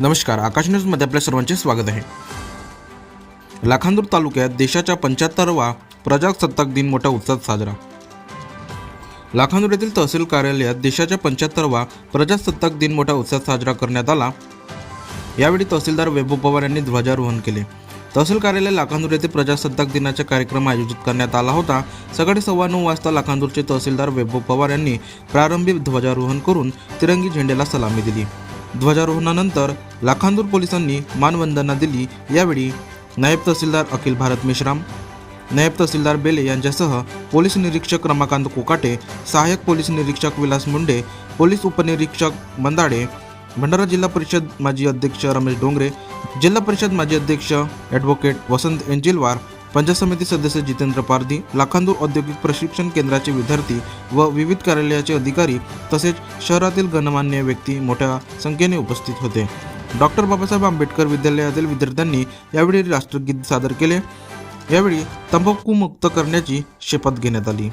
नमस्कार आकाश न्यूजमध्ये आपल्या सर्वांचे स्वागत आहे. लाखांदूर तालुक्यात देशाच्या पंच्याहत्तरवा प्रजासत्ताक दिन मोठ्या उत्साहात साजरा. लाखांदूर येथील तहसील कार्यालयात देशाच्या पंच्याहत्तरवा प्रजासत्ताक दिन मोठ्या उत्साहात साजरा करण्यात आला. यावेळी तहसीलदार वैभव पवार यांनी ध्वजारोहण केले. तहसील कार्यालय लाखांदूर येथे प्रजासत्ताक दिनाचा कार्यक्रम आयोजित करण्यात आला होता. सकाळी सव्वा नऊ वाजता लाखांदूरचे तहसीलदार वैभव पवार यांनी प्रारंभी ध्वजारोहण करून तिरंगी झेंड्याला सलामी दिली. ध्वजारोहणानंतर लाखांदूर पोलिसांनी मानवंदना दिली. यावेळी नायब तहसीलदार अखिल भारत मेश्राम नायब तहसीलदार बेले यांच्यासह पोलीस निरीक्षक रमाकांत कोकाटे सहाय्यक पोलीस निरीक्षक विलास मुंडे पोलीस उपनिरीक्षक मंदाडे भंडारा जिल्हा परिषद माजी अध्यक्ष रमेश डोंगरे जिल्हा परिषद माजी अध्यक्ष ॲडव्होकेट वसंत एंजिलवार पंचायत समिती सदस्य जितेंद्र पारधी लाखांदूर औद्योगिक प्रशिक्षण केंद्राचे विद्यार्थी व विविध कार्यालयाचे अधिकारी तसेच शहरातील गणमान्य व्यक्ती मोठ्या संख्येने उपस्थित होते. डॉक्टर बाबासाहेब आंबेडकर विद्यालयातील विद्यार्थ्यांनी यावेळी राष्ट्रगीत सादर केले. यावेळी तंबाखू मुक्त करण्याची शपथ घेण्यात आली.